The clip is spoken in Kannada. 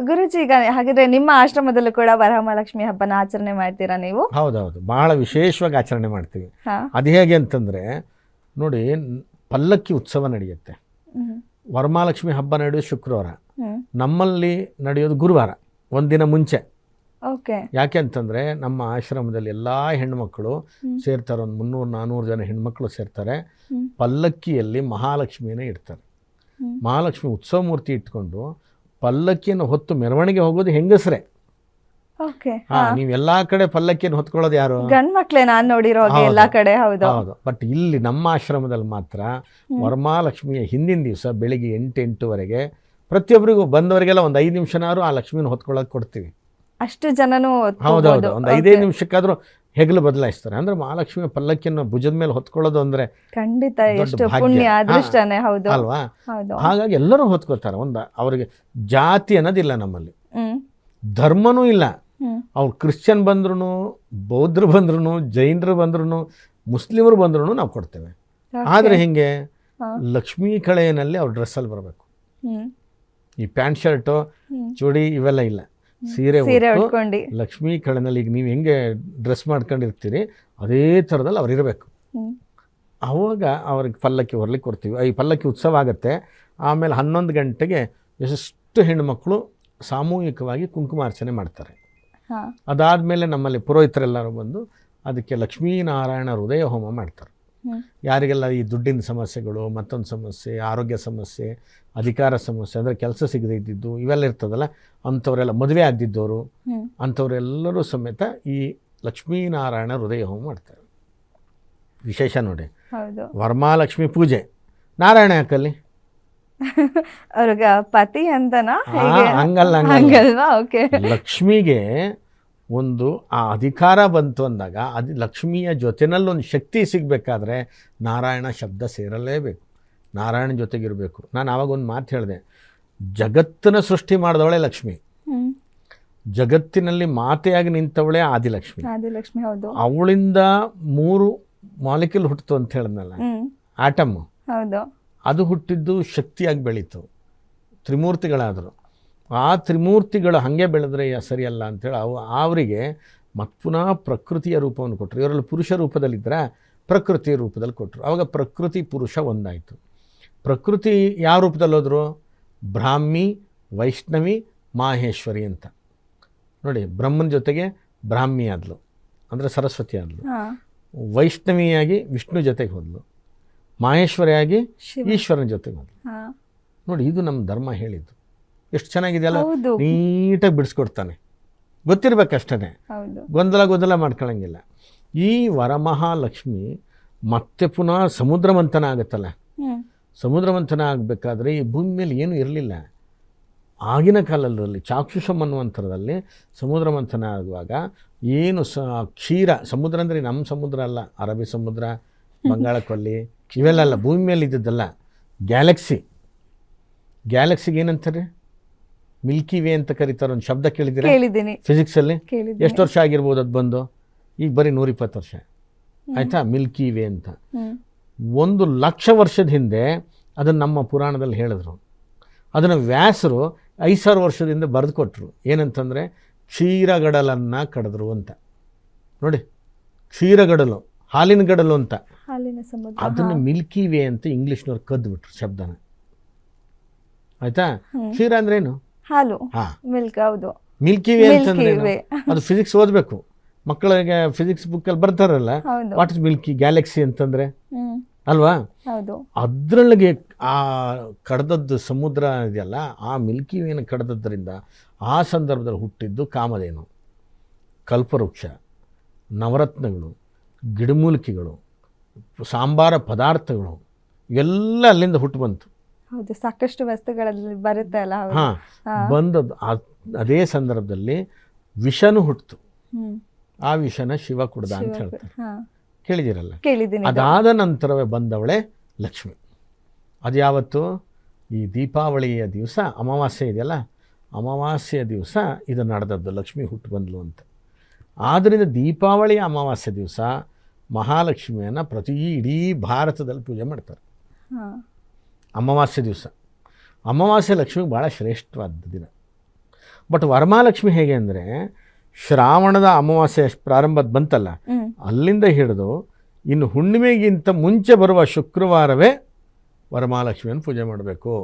ಗುರುಜಿ ಈಗ ಹಾಗಿದ್ರೆ ನಿಮ್ಮ ಆಶ್ರಮದಲ್ಲೂ ಕೂಡ ವರಮಹಾಲಕ್ಷ್ಮಿ ಹಬ್ಬನ ಆಚರಣೆ ಮಾಡ್ತೀರಾ ನೀವು? ಹೌದೌದು. ಬಹಳ ವಿಶೇಷವಾಗಿ ಆಚರಣೆ ಮಾಡ್ತೀವಿ. ಅದು ಹೇಗೆ ಅಂತಂದ್ರೆ ನೋಡಿ ಪಲ್ಲಕ್ಕಿ ಉತ್ಸವ ನಡೆಯುತ್ತೆ. ವರಮಹಾಲಕ್ಷ್ಮಿ ಹಬ್ಬ ನಡೆಯೋದು ಶುಕ್ರವಾರ. ನಮ್ಮಲ್ಲಿ ನಡೆಯೋದು ಗುರುವಾರ ಒಂದಿನ ಮುಂಚೆ. ಓಕೆ. ಯಾಕೆ ಅಂತಂದರೆ ನಮ್ಮ ಆಶ್ರಮದಲ್ಲಿ ಎಲ್ಲ ಹೆಣ್ಮಕ್ಳು ಹ್ಮ್. ಸೇರ್ತಾರೆ ಒಂದು ಮುನ್ನೂರು ನಾನ್ನೂರು ಜನ ಹೆಣ್ಮಕ್ಳು ಸೇರ್ತಾರೆ. ಪಲ್ಲಕ್ಕಿಯಲ್ಲಿ ಮಹಾಲಕ್ಷ್ಮಿನೇ ಇಡ್ತಾರೆ. ಮಹಾಲಕ್ಷ್ಮಿ ಉತ್ಸವ ಮೂರ್ತಿ ಇಟ್ಕೊಂಡು ಪಲ್ಲಕ್ಕಿಯನ್ನು ಹೊತ್ತು ಮೆರವಣಿಗೆ ಹೋಗೋದು ಹೆಂಗಸ್ರೆ? ಓಕೆ ಹಾ ನೀವು ಎಲ್ಲಾ ಕಡೆ ಪಲ್ಲಕ್ಕಿಯನ್ನು ಹೊತ್ಕೊಳ್ಳೋದು ಯಾರು? ಗಂಡ್ ಮಕ್ಳೇ ನಾನ್ ನೋಡಿರೋ ಹಾಗೆ ಎಲ್ಲಾ ಕಡೆ ಹೌದು. ಹೌದು. ಬಟ್ ಇಲ್ಲಿ ನಮ್ಮ ಆಶ್ರಮದಲ್ಲಿ ಮಾತ್ರ ವರಮಾಲಕ್ಷ್ಮಿಯ ಹಿಂದಿನ ದಿವಸ ಬೆಳಿಗ್ಗೆ ಎಂಟು ಎಂಟುವರೆಗೆ ಪ್ರತಿಯೊಬ್ಬರಿಗೂ ಬಂದವರಿಗೆಲ್ಲ ಒಂದು ಐದು ನಿಮಿಷನಾದ್ರು ಆ ಲಕ್ಷ್ಮಿನ ಹೊತ್ಕೊಳ್ಳೋಕೆ ಕೊಡ್ತೀವಿ. ಅಷ್ಟು ಜನನು ಹೌದೌದು. ಒಂದು ಐದೇ ನಿಮಿಷಕ್ಕಾದ್ರೂ ಹೆಗಲು ಬದಲಾಯಿಸ್ತಾರೆ. ಅಂದ್ರೆ ಮಹಾಲಕ್ಷ್ಮಿ ಪಲ್ಲಕ್ಕಿಯನ್ನು ಭುಜದ ಮೇಲೆ ಹೊತ್ಕೊಳ್ಳೋದು ಅಂದ್ರೆ ಖಂಡಿತ ಎಷ್ಟು ಪುಣ್ಯ ಹಾ. ಅದೃಷ್ಟನೇ ಹೌದು. ಅಲ್ವಾ? ಹಾಗಾಗಿ ಎಲ್ಲರೂ ಹೊತ್ಕೋತಾರೆ ಒಂದು ಅವರಿಗೆ ಜಾತಿ ಅನ್ನೋದಿಲ್ಲ ನಮ್ಮಲ್ಲಿ. ಧರ್ಮನೂ ಇಲ್ಲ. ಅವ್ರು ಕ್ರಿಶ್ಚಿಯನ್ ಬಂದ್ರು ಬೌದ್ಧರು ಬಂದ್ರು ಜೈನರು ಬಂದ್ರು ಮುಸ್ಲಿಮರು ಬಂದ್ರು ನಾವು ಕೊಡ್ತೇವೆ. ಆದ್ರೆ ಹಿಂಗೆ. ಲಕ್ಷ್ಮೀ ಕಳೆಯಲ್ಲಿ ಅವ್ರ ಡ್ರೆಸ್ಸಲ್ಲಿ ಬರಬೇಕು. ಈ ಪ್ಯಾಂಟ್ ಶರ್ಟು. ಚೂಡಿ ಇವೆಲ್ಲ ಇಲ್ಲ. ಸೀರೆ ಉಟ್ಕೊಂಡು. ಲಕ್ಷ್ಮೀ ಕಳೆನಲ್ಲಿ ಈಗ ನೀವು ಹೆಂಗೆ ಡ್ರೆಸ್ ಮಾಡ್ಕೊಂಡಿರ್ತೀರಿ ಅದೇ ಥರದಲ್ಲಿ ಅವ್ರು ಇರಬೇಕು. ಆವಾಗ ಅವ್ರಿಗೆ ಪಲ್ಲಕ್ಕಿ ಹೊರಲಿಕ್ಕೆ ಕೊಡ್ತೀವಿ. ಈ ಪಲ್ಲಕ್ಕಿ ಉತ್ಸವ ಆಗುತ್ತೆ. ಆಮೇಲೆ ಹನ್ನೊಂದು ಗಂಟೆಗೆ ಎಷ್ಟು ಹೆಣ್ಮಕ್ಳು ಸಾಮೂಹಿಕವಾಗಿ ಕುಂಕುಮಾರ್ಚನೆ ಮಾಡ್ತಾರೆ. ಅದಾದಮೇಲೆ ನಮ್ಮಲ್ಲಿ ಪುರೋಹಿತರೆಲ್ಲರೂ ಬಂದು ಅದಕ್ಕೆ ಲಕ್ಷ್ಮೀನಾರಾಯಣ ಹೃದಯ ಹೋಮ ಮಾಡ್ತಾರೆ. ಯಾರಿಗೆಲ್ಲ ಈ ದುಡ್ಡಿನ ಸಮಸ್ಯೆಗಳು ಮತ್ತೊಂದು ಸಮಸ್ಯೆ ಆರೋಗ್ಯ ಸಮಸ್ಯೆ ಅಧಿಕಾರ ಸಮಸ್ಯೆ ಅಂದರೆ ಕೆಲಸ ಸಿಗದೇ ಇದ್ದಿದ್ದು ಇವೆಲ್ಲ ಇರ್ತದಲ್ಲ ಅಂಥವರೆಲ್ಲ ಮದುವೆ ಆಗದಿದ್ದವರು ಹ್ಮ್. ಅಂಥವರೆಲ್ಲರೂ ಸಮೇತ ಈ ಲಕ್ಷ್ಮೀನಾರಾಯಣ ಹೃದಯ ಹೋಮ ಮಾಡ್ತಾರೆ. ವಿಶೇಷ ನೋಡಿ. ಹೌದು. ವರಮಹಾಲಕ್ಷ್ಮಿ ಪೂಜೆ. ನಾರಾಯಣ ಯಾಕಲ್ಲಿ? ಅವ್ರಿಗೆ ಪತಿ ಅಂತನಾ? ಹಂಗಲ್ಲ ಹಂಗಲ್ಲ. ಹಂಗಲ್ವಾ? ಓಕೆ ಲಕ್ಷ್ಮಿಗೆ ಒಂದು ಆ ಅಧಿಕಾರ ಬಂತು ಅಂದಾಗ ಅದು ಲಕ್ಷ್ಮಿಯ ಜೊತೆನಲ್ಲೊಂದು ಶಕ್ತಿ ಸಿಗಬೇಕಾದ್ರೆ ನಾರಾಯಣ ಶಬ್ದ ಸೇರಲೇಬೇಕು. ನಾರಾಯಣ ಜೊತೆಗಿರಬೇಕು. ನಾನು ಆವಾಗ ಒಂದು ಮಾತು ಹೇಳಿದೆ. ಜಗತ್ತನ್ನು ಸೃಷ್ಟಿ ಮಾಡಿದವಳೆ ಲಕ್ಷ್ಮಿ. ಜಗತ್ತಿನಲ್ಲಿ ಮಾತೆಯಾಗಿ ನಿಂತವಳೆ ಆದಿಲಕ್ಷ್ಮಿ. ಆದಿಲಕ್ಷ್ಮಿ ಹೌದು. ಅವಳಿಂದ ಮೂರು ಮಾಲಿಕ್ಯೂಲ್ ಹುಟ್ಟಿತು ಅಂತ ಹೇಳಿದ್ನಲ್ಲ? ಆಟಮ್. ಹೌದು. ಅದು ಹುಟ್ಟಿದ್ದು ಶಕ್ತಿಯಾಗಿ ಬೆಳೀತು. ತ್ರಿಮೂರ್ತಿಗಳಾದರು. ಆ ತ್ರಿಮೂರ್ತಿಗಳು ಹಾಗೆ ಬೆಳೆದ್ರೆ ಸರಿಯಲ್ಲ ಅಂಥೇಳಿ ಅವು ಅವರಿಗೆ ಮತ್ತು ಪುನಃ ಪ್ರಕೃತಿಯ ರೂಪವನ್ನು ಕೊಟ್ಟರು. ಇವರಲ್ಲಿ ಪುರುಷ ರೂಪದಲ್ಲಿದ್ದರೆ ಪ್ರಕೃತಿಯ ರೂಪದಲ್ಲಿ ಕೊಟ್ಟರು. ಆವಾಗ ಪ್ರಕೃತಿ ಪುರುಷ ಒಂದಾಯಿತು. ಪ್ರಕೃತಿ ಯಾವ ರೂಪದಲ್ಲಿ ಹೋದರು? ಬ್ರಾಹ್ಮಿ ವೈಷ್ಣವಿ ಮಾಹೇಶ್ವರಿ ಅಂತ. ನೋಡಿ ಬ್ರಹ್ಮನ ಜೊತೆಗೆ ಬ್ರಾಹ್ಮಿ ಆದಲು ಅಂದರೆ ಸರಸ್ವತಿ ಆದಲು. ವೈಷ್ಣವಿಯಾಗಿ ವಿಷ್ಣು ಜೊತೆಗೆ ಹೋದ್ಲು. ಮಾಹೇಶ್ವರಿಯಾಗಿ ಶಿವ. ಈಶ್ವರನ ಜೊತೆಗೆ ಹೋದ್ಲು. ನೋಡಿ ಇದು ನಮ್ಮ ಧರ್ಮ ಹೇಳಿದ್ದು. ಎಷ್ಟು ಚೆನ್ನಾಗಿದೆಯಲ್ಲ? ನೀಟಾಗಿ ಬಿಡಿಸ್ಕೊಡ್ತಾನೆ. ಗೊತ್ತಿರ್ಬೇಕಷ್ಟೇ ಗೊಂದಲ ಗೊಂದಲ ಮಾಡ್ಕೊಳ್ಳಂಗಿಲ್ಲ ಈ ವರಮಹಾಲಕ್ಷ್ಮಿ ಮತ್ತೆ ಪುನಃ ಸಮುದ್ರ ಮಂಥನ ಆಗುತ್ತಲ್ಲ ಸಮುದ್ರಮಂಥನ ಸಮುದ್ರ ಮಂಥನ ಆಗಬೇಕಾದ್ರೆ ಈ ಭೂಮಿ ಮೇಲೆ ಏನೂ ಇರಲಿಲ್ಲ. ಆಗಿನ ಕಾಲದಲ್ಲಿ ಚಾಕ್ಷುಷಂ ಅನ್ನುವಂಥದ್ರಲ್ಲಿ ಸಮುದ್ರ ಮಂಥನ ಆಗುವಾಗ ಏನು ಸ ಕ್ಷೀರ ಸಮುದ್ರ ಅಂದರೆ ನಮ್ಮ ಸಮುದ್ರ ಅಲ್ಲ ಅರಬ್ಬಿ ಸಮುದ್ರ ಬಂಗಾಳ ಕೊಲ್ಲಿ ಇವೆಲ್ಲ ಅಲ್ಲ ಭೂಮಿ ಮೇಲೆ ಇದ್ದದ್ದಲ್ಲ ಗ್ಯಾಲಕ್ಸಿ. ಗ್ಯಾಲಕ್ಸಿಗೆ ಏನಂತಾರೆ? ಮಿಲ್ಕಿ ವೇ ಅಂತ ಕರೀತಾರೆ ಒಂದು ಶಬ್ದ ಕೇಳಿದ್ದೀರಾ? ಕೇಳಿದ್ದೀನಿ. ಫಿಸಿಕ್ಸಲ್ಲಿ ಎಷ್ಟು ವರ್ಷ ಆಗಿರ್ಬೋದು ಅದು ಬಂದು? ಈಗ ಬರೀ ನೂರಿಪ್ಪತ್ತು ವರ್ಷ. ಆಯ್ತಾ? ಮಿಲ್ಕಿ ವೇ ಅಂತ. ಒಂದು ಲಕ್ಷ ವರ್ಷದ ಹಿಂದೆ ಅದನ್ನು ನಮ್ಮ ಪುರಾಣದಲ್ಲಿ ಹೇಳಿದ್ರು. ಅದನ್ನು ವ್ಯಾಸರು ಐದು ಸಾವಿರ ವರ್ಷದಿಂದ ಬರೆದು ಕೊಟ್ಟರು ಏನಂತಂದರೆ ಕ್ಷೀರಗಡಲನ್ನು ಕಡಿದ್ರು ಅಂತ. ನೋಡಿ ಕ್ಷೀರಗಡಲು ಹಾಲಿನ ಗಡಲು ಅಂತ. ಅದನ್ನು ಮಿಲ್ಕಿ ವೇ ಅಂತ ಇಂಗ್ಲೀಷ್ನವ್ರು ಕದ್ದುಬಿಟ್ರು ಶಬ್ದನ. ಆಯಿತಾ. ಕ್ಷೀರ ಅಂದ್ರೇನು? ಹಾಲು ಹಾಂ. ಮಿಲ್ಕ್ ಹೌದು. ಮಿಲ್ಕಿ ವೇ Milky ಅಂತಂದ್ರೆ. ಅದು ಫಿಸಿಕ್ಸ್ ಓದಬೇಕು. ಮಕ್ಕಳಿಗೆ ಫಿಸಿಕ್ಸ್ ಬುಕ್ ಅಲ್ಲಿ ಬರ್ತಾರಲ್ಲ ಹೌದು. ವಾಟ್ ಇಸ್ ಮಿಲ್ಕಿ ಗ್ಯಾಲಕ್ಸಿ ಅಂತಂದ್ರೆ? ಹ್ಮ್. ಅಲ್ವಾ? ಹೌದು. ಅದರೊಳಗೆ ಆ ಕಡ್ದದ್ದು ಸಮುದ್ರ ಇದೆಯಲ್ಲ ಆ ಮಿಲ್ಕಿ ವೇನ ಕಡ್ದದ್ರಿಂದ ಆ ಸಂದರ್ಭದಲ್ಲಿ ಹುಟ್ಟಿದ್ದು ಕಾಮಧೇನು. ಕಲ್ಪವೃಕ್ಷ ನವರತ್ನಗಳು ಗಿಡಮೂಲಿಕೆಗಳು ಸಾಂಬಾರ ಪದಾರ್ಥಗಳು ಇವೆಲ್ಲ ಅಲ್ಲಿಂದ ಹುಟ್ಟು ಬಂತು. ಹೌದು ಸಾಕಷ್ಟು ವಸ್ತುಗಳಲ್ಲಿ ಬರುತ್ತೆ ಅಲ್ಲ ಹಾಂ. ಬಂದದ್ದು ಅದೇ ಸಂದರ್ಭದಲ್ಲಿ ವಿಷನು ಹುಟ್ಟಿತು ಆ ವಿಷನ ಶಿವ ಕುಡ್ದ ಅಂತ ಹೇಳ್ತಾರೆ. ಕೇಳಿದಿರಲ್ಲ? ಅದಾದ ನಂತರವೇ ಬಂದವಳೆ ಲಕ್ಷ್ಮಿ. ಅದು ಯಾವತ್ತು? ಈ ದೀಪಾವಳಿಯ ದಿವಸ ಅಮಾವಾಸ್ಯೆ ಇದೆಯಲ್ಲ? ಅಮಾವಾಸ್ಯೆಯ ದಿವಸ ಇದು ನಡೆದದ್ದು ಲಕ್ಷ್ಮಿ ಹುಟ್ಟು ಬಂದ್ಲು ಅಂತ. ಆದ್ದರಿಂದ ದೀಪಾವಳಿ ಅಮಾವಾಸ್ಯೆ ದಿವಸ ಮಹಾಲಕ್ಷ್ಮಿಯನ್ನು ಪ್ರತಿ ಇಡೀ ಭಾರತದಲ್ಲಿ ಪೂಜೆ ಮಾಡ್ತಾರೆ. ಅಮಾವಾಸ್ಯೆ ದಿವಸ. ಅಮಾವಾಸ್ಯೆ ಲಕ್ಷ್ಮಿಗೆ ಭಾಳ ಶ್ರೇಷ್ಠವಾದ ದಿನ. ಬಟ್ ವರಮಹಾಲಕ್ಷ್ಮಿ ಹೇಗೆ ಅಂದರೆ ಶ್ರಾವಣದ ಅಮಾವಾಸ್ಯೆ ಪ್ರಾರಂಭದ ಬಂತಲ್ಲ ಅಲ್ಲಿಂದ ಹಿಡಿದು ಇನ್ನು ಹುಣ್ಣಿಮೆಗಿಂತ ಮುಂಚೆ ಬರುವ ಶುಕ್ರವಾರವೇ ವರಮಹಾಲಕ್ಷ್ಮಿಯನ್ನು ಪೂಜೆ ಮಾಡಬೇಕು.